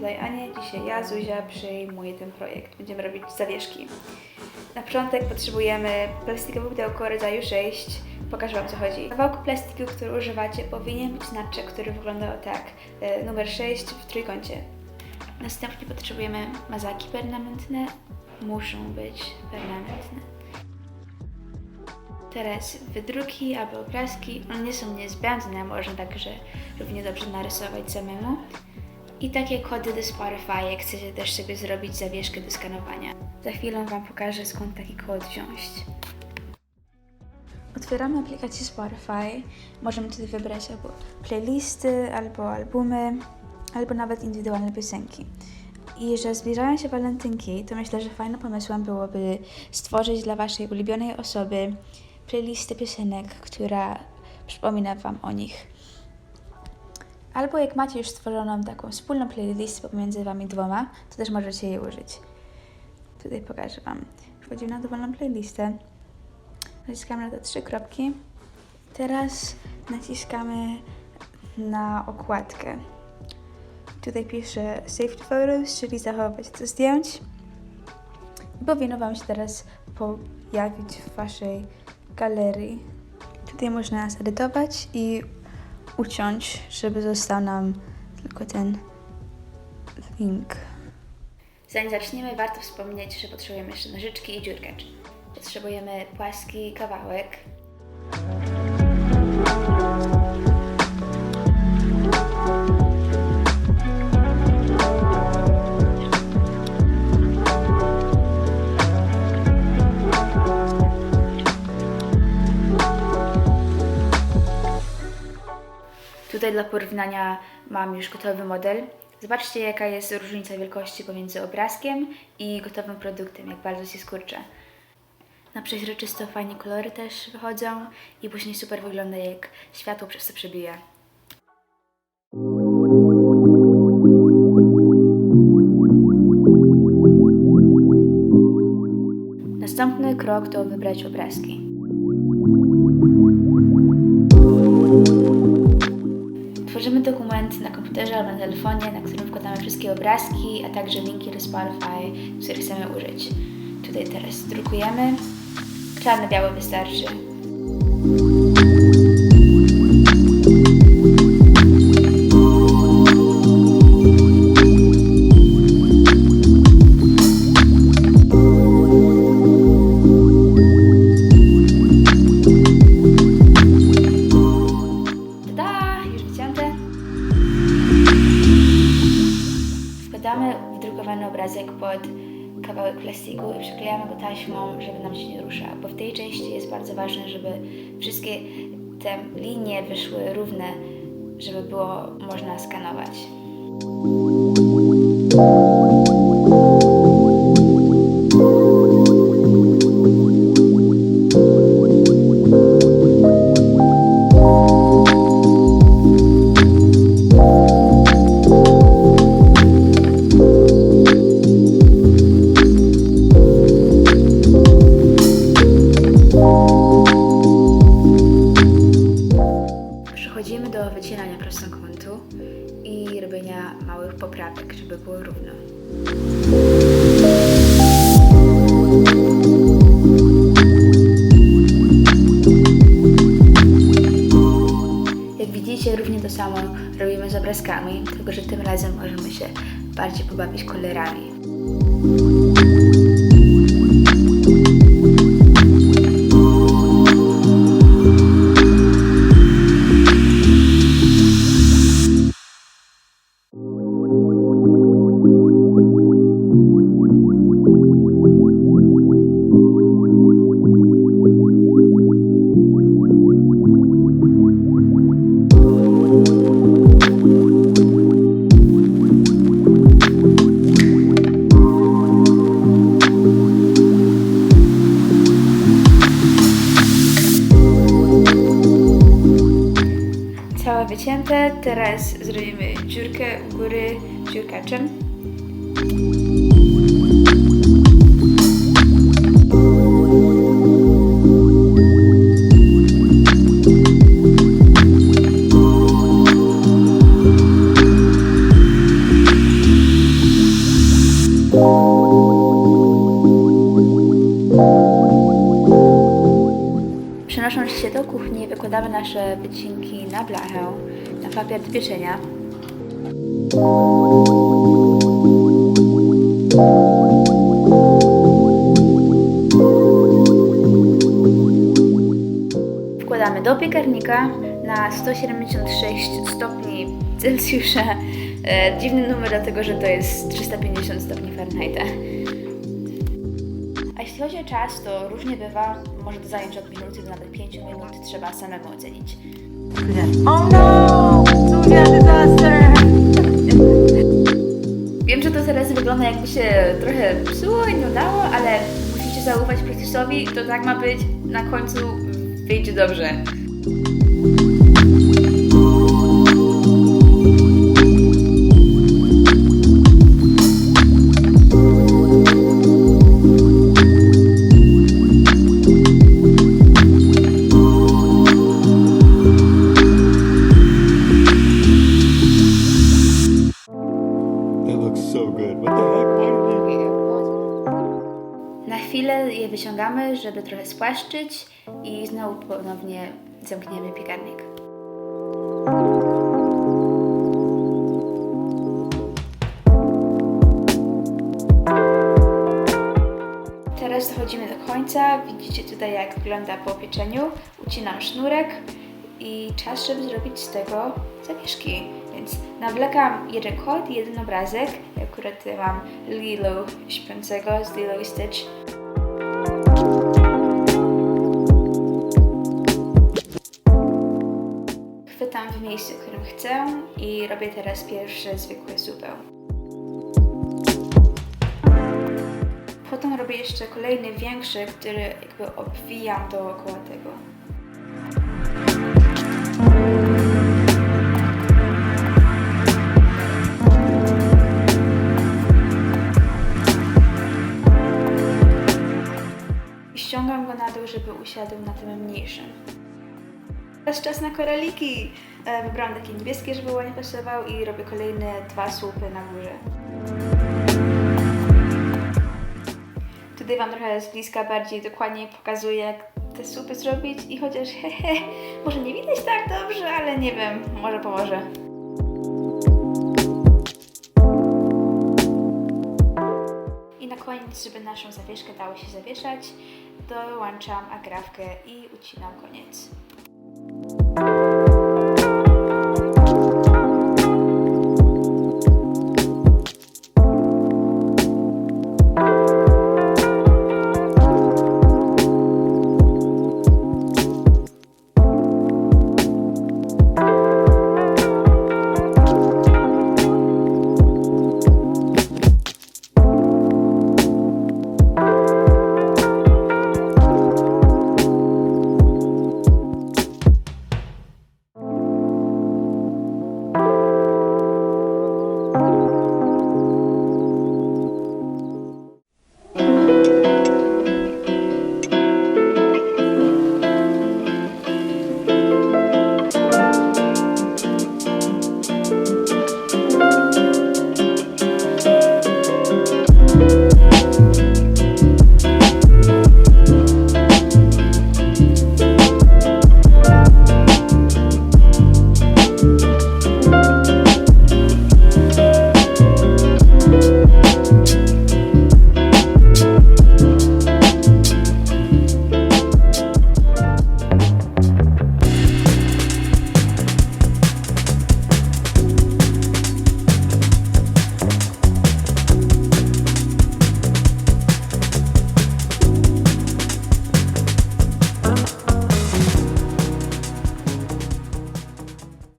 Zadaj Anię. Dzisiaj ja, Zuzia, przyjmuję ten projekt. Będziemy robić zawieszki. Na początek potrzebujemy plastikowe pudełko rodzaju 6. Pokażę Wam co chodzi. W kawałku plastiku, który używacie, powinien być naczep, który wygląda tak. e, Numer 6 w trójkącie. Następnie potrzebujemy mazaki permanentne. Muszą być permanentne. Teraz wydruki albo obrazki, one nie są niezbędne, można także równie dobrze narysować samemu. I takie kody do Spotify, jak chcecie też sobie zrobić zawieszkę do skanowania. Za chwilę Wam pokażę skąd taki kod wziąć. Otwieramy aplikację Spotify. Możemy tutaj wybrać albo playlisty, albo albumy, albo nawet indywidualne piosenki. I że zbliżają się walentynki, to myślę, że fajnym pomysłem byłoby stworzyć dla Waszej ulubionej osoby playlistę piosenek, która przypomina Wam o nich. Albo jak macie już stworzoną taką wspólną playlistę pomiędzy Wami dwoma, to też możecie jej użyć. Tutaj pokażę Wam. Wchodzimy na dowolną playlistę. Naciskamy na te trzy kropki. Teraz naciskamy na okładkę. Tutaj piszę Save Photos, czyli zachować to zdjęć. I powinno Wam się teraz pojawić w Waszej galerii. Tutaj można zedytować i uciąć, żeby został nam tylko ten link. Zanim zaczniemy, warto wspomnieć, że potrzebujemy jeszcze nożyczki i dziurkacz. Potrzebujemy płaski kawałek. Tutaj dla porównania mam już gotowy model. Zobaczcie, jaka jest różnica wielkości pomiędzy obrazkiem i gotowym produktem, jak bardzo się skurcze. Na przeźroczysto fajnie kolory też wychodzą i później super wygląda, jak światło przez to przebija. Następny krok to wybrać obrazki. Tworzymy dokument na komputerze albo na telefonie, na którym wkładamy wszystkie obrazki, a także linki do Spotify, których chcemy użyć. Tutaj teraz drukujemy. Czarno-biały wystarczy. Kawałek plastiku i przyklejamy go taśmą, żeby nam się nie ruszał, bo w tej części jest bardzo ważne, żeby wszystkie te linie wyszły równe, żeby było można skanować. Do wycinania prostokątu i robienia małych poprawek, żeby było równo. Jak widzicie, równie to samo robimy z obrazkami, tylko że tym razem możemy się bardziej pobawić kolorami. nacięte. Teraz zrobimy dziurkę u góry dziurkaczem. Przenosząc się do kuchni, wykładamy nasze wycinki na blachę, na papier do pieczenia. Wkładamy do piekarnika na 176 stopni Celsjusza. E, dziwny numer, dlatego że to jest 350 stopni Fahrenheita. A jeśli chodzi o czas, to różnie bywa. Może to zająć od minuty do nawet 5 minut. Trzeba samemu ocenić. Oh no! Julia, disaster! Wiem, że to teraz wygląda jakby się trochę psuło i nie udało, ale musicie zaufać procesowi. To tak ma być. Na końcu wyjdzie dobrze. I znowu ponownie zamkniemy piekarnik. Teraz dochodzimy do końca. Widzicie tutaj jak wygląda po pieczeniu. Ucinam sznurek i czas, żeby zrobić z tego zawieszki. Więc nawlekam jeden kod jeden obrazek. Akurat mam Lilo śpiącego z Lilo i Stitch. W miejscu, w którym chcę i robię teraz pierwsze zwykłe zupę. Potem robię jeszcze kolejny większy, który jakby obwijam dookoła tego. I ściągam go na dół, żeby usiadł na tym mniejszym. Na koraliki. E, Wybrałam takie niebieskie, żeby ładnie pasował i robię kolejne dwa słupy na górze. Tutaj Wam trochę z bliska bardziej dokładnie pokazuję, jak te słupy zrobić i chociaż hehe, może nie widać tak dobrze, ale nie wiem, może pomoże. I na koniec, żeby naszą zawieszkę dało się zawieszać, dołączam agrafkę i ucinam koniec. Bye.